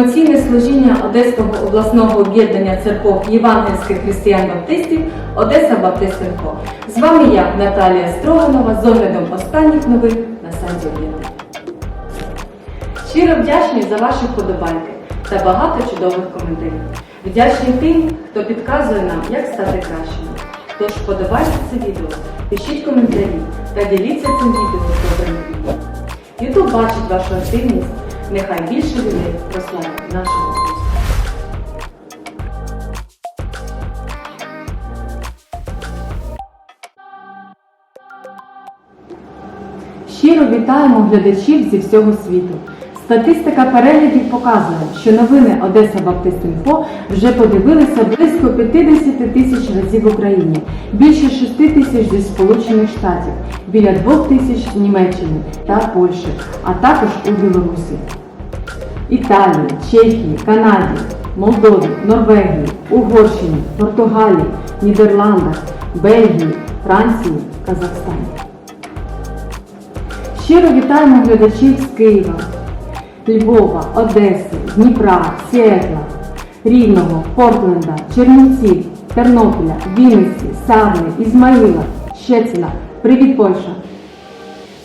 Інформаційне служіння Одеського обласного об'єднання церков євангельських християн-баптистів Одеса Баптист.Інфо. З вами я, Наталія Строганова, з оглядом останніх новин на сайті об'єднання. Щиро вдячні за ваші вподобайки та багато чудових коментарів. Вдячні тим, хто підказує нам, як стати кращими. Тож вподобайте це відео, пишіть коментарі та діліться цим відео з добрими. Ютуб бачить вашу активність, нехай більше людей прославить нашого. Щиро вітаємо глядачів зі всього світу. Статистика переглядів показує, що новини Одеса Баптист.Інфо вже подивилися близько 50 тисяч разів в Україні, більше 6 тисяч зі Сполучених Штатів, біля 2 тисяч з Німеччини та Польщі, а також у Білорусі. Італії, Чехії, Канаді, Молдові, Норвегії, Угорщині, Португалії, Нідерландах, Бельгії, Франції, Казахстані. Щиро вітаємо глядачів з Києва, Львова, Одеси, Дніпра, Сіетла, Рівного, Портленда, Чернівців, Тернополя, Вінниці, Сарни, Ізмаїла, Щецина, Привіт Польща,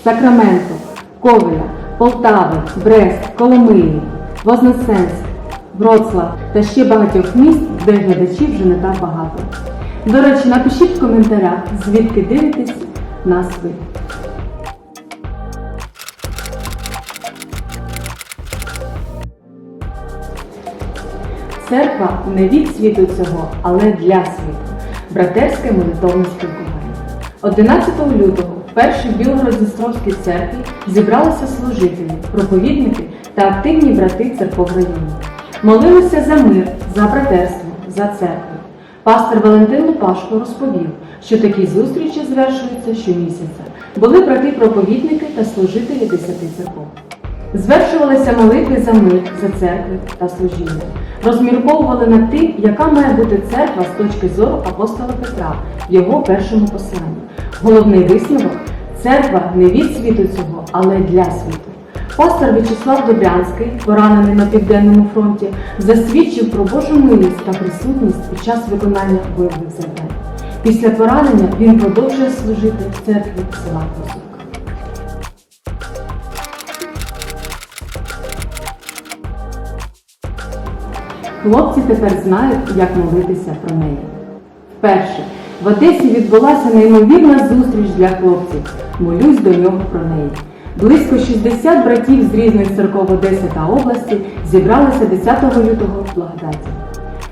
Сакраменто, Ковеля, Полтави, Брест, Коломиї, Вознесенськ, Вроцлав та ще багатьох міст, де глядачів вже не так багато. До речі, напишіть в коментарях, звідки дивитесь нас ви. Церква не від світу цього, але для світу. Братерське молитовне спілкування. 11 лютого в першій Білгород-Дністровській церкві зібралися служителі, проповідники та активні брати церков району. Молилися за мир, за братерство, за церкву. Пастор Валентин Лупашко розповів, що такі зустрічі звершуються щомісяця. Були брати-проповідники та служителі десяти церков. Звершувалися молитви за мир, за церкви та служіння. Розмірковували над тим, яка має бути церква з точки зору апостола Петра в його першому посланні. Головний висновок церква не від світу цього, але для світу. Пастор В'ячеслав Добрянський, поранений на південному фронті, засвідчив про Божу милість та присутність під час виконання бойових завдань. Після поранення він продовжує служити в церкві села Козук. Хлопці тепер знають, як молитися про неї. Вперше в Одесі відбулася неймовірна зустріч для хлопців. Молюсь до нього про неї. Близько 60 братів з різних церков Одеси та області зібралися 10 лютого в Благодаті.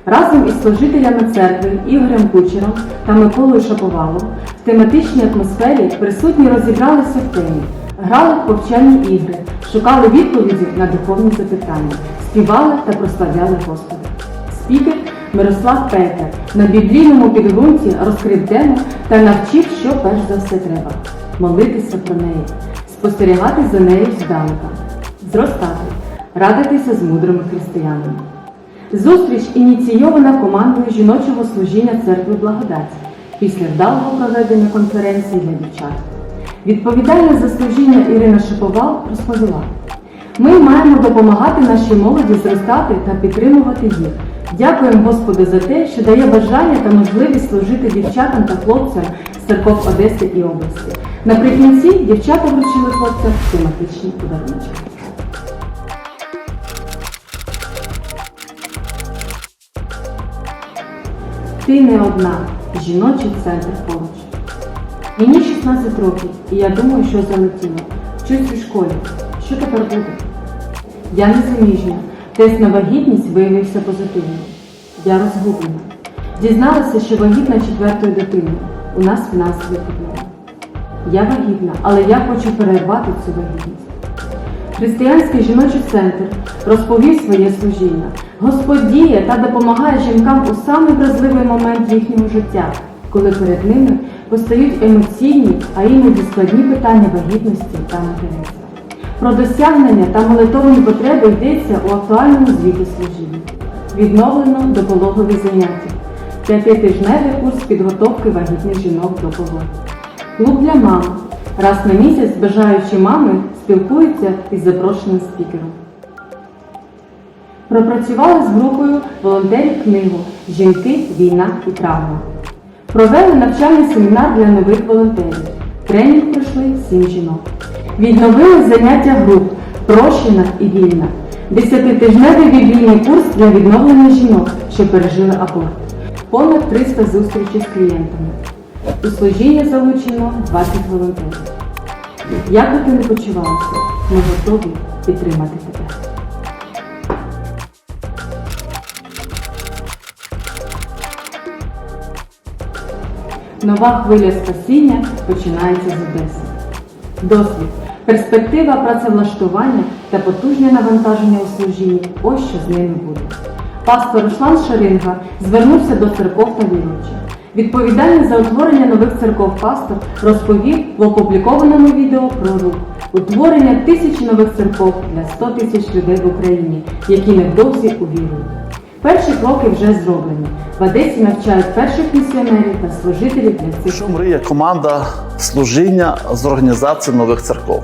Разом із служителями церкви Ігорем Кучером та Миколою Шаповалом в тематичній атмосфері присутні розібралися в темі, грали в повчальні ігри, шукали відповіді на духовні запитання, співали та прославляли Господа. Спікер Мирослав Петер на біблійному підґрунті розкрив тему та навчив, що перш за все треба молитися про неї, спостерігати за нею здалека, зростати, радитися з мудрими християнами. Зустріч ініційована командою жіночого служіння церкви Благодаті після вдалого проведення конференції для дівчат. Відповідальна за служіння Ірина Шиповал розповіла. Ми маємо допомагати нашій молоді зростати та підтримувати їх. Дякуємо Господу за те, що дає бажання та можливість служити дівчатам та хлопцям з церков Одеси і області. Наприкінці дівчата вручили хлопцям тематичні подарунки. Ти не одна. Жіночий центр поруч. Мені 16 років, і я думаю, що залетіло. Вчусь у школі. Що тепер буде? Я не заміжня. Тест на вагітність виявився позитивним. Я розгублена. Дізналася, що вагітна четвертою дитиною. У нас фінансові проблеми. Я вагітна, але я хочу перервати цю вагітність. Християнський жіночий центр розповів своє служіння. Господь діє та допомагає жінкам у самий вразливий момент їхнього життя, коли перед ними постають емоційні, а іноді складні питання вагітності та материнства. Про досягнення та молитовні потреби йдеться у актуальному звіті служіння. Відновлено допологові заняття. П'ятитижневий курс підготовки вагітних жінок до пологів. Клуб для мам. Раз на місяць бажаючі мами спілкуються із запрошеним спікером. Пропрацювали з групою волонтерів книгу Жінки, війна і травма. Провели навчальний семінар для нових волонтерів. Тренінг пройшли сім жінок. Відновили заняття груп Прощена і вільна. Десятитижневий біблійний курс для відновлення жінок, що пережили аборт. Понад 300 зустрічей з клієнтами. У служіння залучено 20 волонтерів. Як би ти не почувалася, ми готові підтримати тебе. Нова хвиля спасіння починається з Одеси. Досвід, перспектива працевлаштування та потужне навантаження у служінні – ось що з ними буде. Пастор Руслан Шаринга звернувся до церков та віруючих. Відповідальний за утворення нових церков пастор розповів в опублікованому відео про рух утворення тисячі нових церков для 100 тисяч людей в Україні, які невдовзі увірують. Перші кроки вже зроблені. В Одесі навчають перших місіонерів та служителів для цих Що мріє команда служіння з організації нових церков?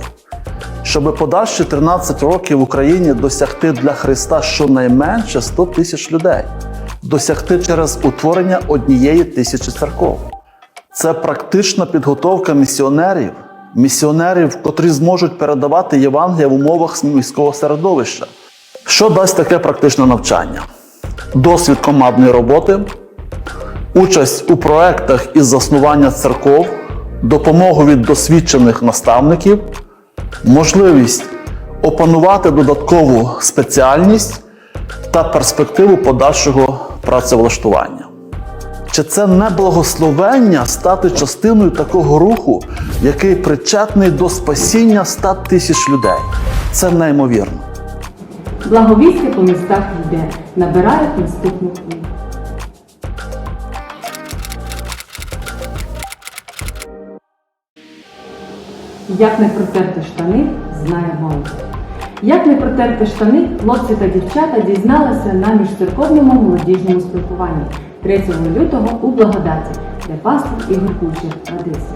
Щоб подальші 13 років в Україні досягти для Христа щонайменше 100 тисяч людей, досягти через утворення однієї тисячі церков. Це практична підготовка місіонерів, місіонерів, котрі зможуть передавати Євангелія в умовах міського середовища. Що дасть таке практичне навчання? Досвід командної роботи, участь у проектах із заснування церков, допомогу від досвідчених наставників, можливість опанувати додаткову спеціальність та перспективу подальшого працевлаштування. Чи це не благословення стати частиною такого руху, який причетний до спасіння 100 тисяч людей? Це неймовірно. Благовістя по містах йде, набирають наступну хвилю. Як не протерти штани, знає молодь. Як не протерти штани, хлопці та дівчата дізналися на міжцерковному молодіжному спілкуванні 3 лютого у Благодаті, де пастор Ігор Кучер в Одесі.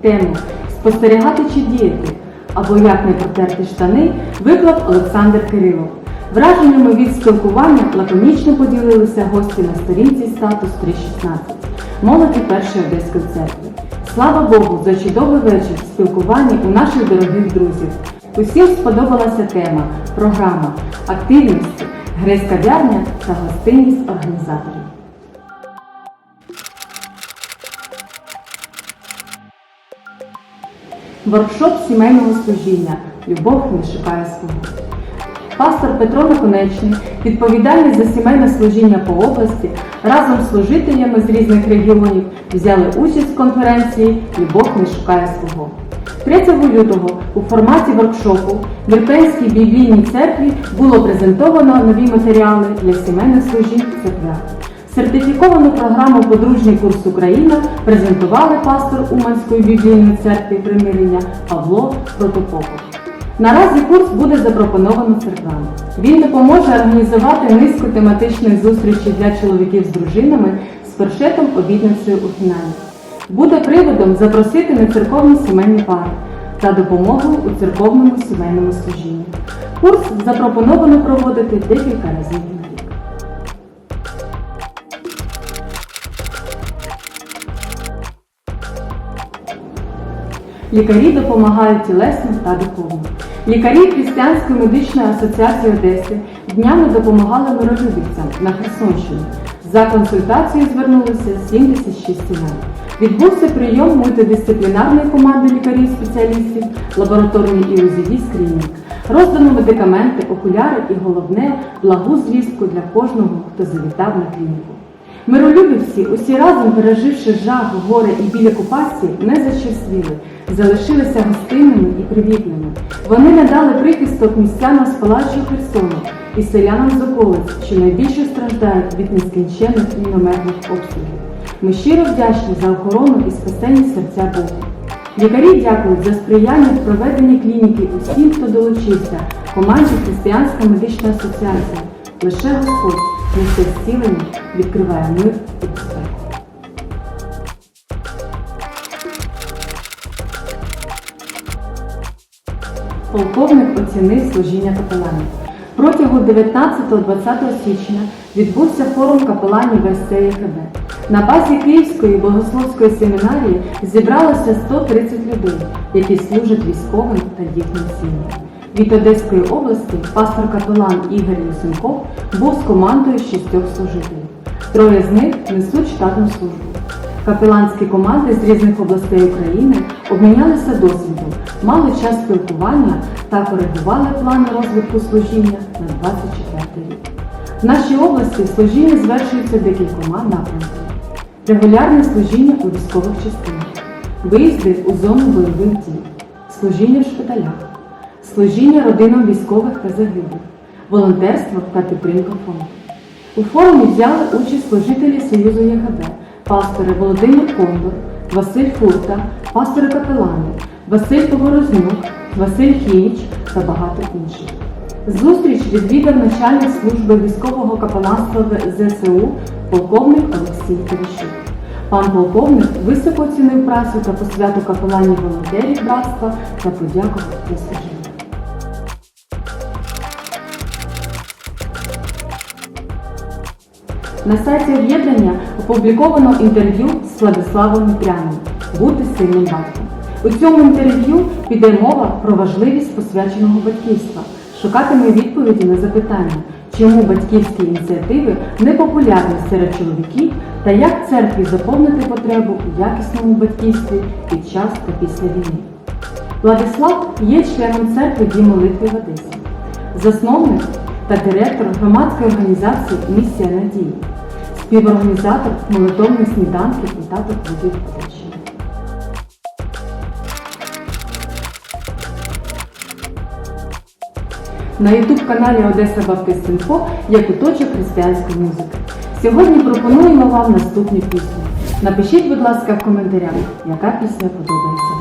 Тему Спостерігати чи діяти або як не протерти штани виклав Олександр Кирилов. Враженнями від спілкування лаконічно поділилися гості на сторінці статус 316 молоді першої Одеської церкви. Слава Богу, за чудовий вечір спілкування у наших дорогих друзів. Усім сподобалася тема, програма, активність, грець-кав'ярня та гостинність організаторів. Воркшоп сімейного служіння Любов не шукає свого. Пастор Петро Наконечний, відповідальний за сімейне служіння по області, разом з служителями з різних регіонів взяли участь в конференції Любов не шукає свого. 3 лютого у форматі воркшопу в Ірпенській біблійній церкві було презентовано нові матеріали для сімейних служінь в. Сертифіковану програму Подружній курс Україна презентували пастор Уманської біблійної церкви примирення Павло Протопопов. Наразі курс буде запропоновано церквам. Він допоможе організувати низку тематичних зустрічей для чоловіків з дружинами з першетом обідницею у фіналі. Буде приводом запросити на церковні сімейні пари та допомогу у церковному сімейному служінні. Курс запропоновано проводити декілька разів Лікарі допомагають тілесно та духовно. Лікарі Християнської медичної асоціації Одеси днями допомагали миролюбівцям на Херсонщині. За консультацією звернулися 76 сімей. Відбувся прийом мультидисциплінарної команди лікарів-спеціалістів, лабораторний і УЗІ скринінг. Роздано медикаменти, окуляри і головне благу звістку для кожного, хто завітав на клініку. Миролюбівці, усі разом переживши жах, горе і біль окупації, не защасливі, залишилися гостинними і привітними. Вони надали прихисток містянам з палачого Херсону і селянам з околиць, що найбільше страждають від нескінченних мінометних обстрілів. Ми щиро вдячні за охорону і спасені серця Богу. Лікарі дякують за сприяння в проведенні клініки усім, хто долучився, команді Християнська медична асоціація. Лише Господь несе зцілення, відкриває мир і безпеку. Полковник оцінив служіння капеланів. Протягом 19-20 січня відбувся форум капеланів ВСЦ ЄХБ. На базі Київської богословської семінарії зібралося 130 людей, які служать військовим та їхнім сім'ям. Від Одеської області пастор капелан Ігор Юсенков був з командою шістьох служителів. Троє з них несуть штатну службу. Капеланські команди з різних областей України обмінялися досвідом, мали час спілкування та коригували плани розвитку служіння на 24 рік. В нашій області служіння звершується декількома напрямками. Регулярне служіння у військових частинах, виїзди у зону бойових дій, служіння в шпиталях, служіння родинам військових та загиблих, волонтерство та підтримка фонду. У форумі взяли участь служителі Союзу ЄГБ, пастори Володимир Кондор, Василь Фурта, пастори капелани, Василь Поворознюк, Василь Хініч та багато інших. Зустріч відвідав начальник служби військового капеланства ЗСУ полковник Олексій Терещук. Пан полковник високо оцінив працю та посвяту капеланів волонтерів братства та подякував за. На сайті об'єднання опубліковано інтерв'ю з Владиславом Мітряним Бути сильним батьком. У цьому інтерв'ю піде мова про важливість посвяченого батьківства, шукатиме відповіді на запитання, чому батьківські ініціативи непопулярні серед чоловіків та як церкві заповнити потребу у якісному батьківстві під час та після війни. Владислав є членом церкви Дім молитви в Одесі, засновник та директор громадської організації Місія Надії, співорганізатор молитовних сніданків і тато клубів Одещини. На youtube каналі Одеса Баптист Інфо є куточок християнської музики. Сьогодні пропонуємо вам наступні пісні. Напишіть, будь ласка, в коментарях, яка пісня подобається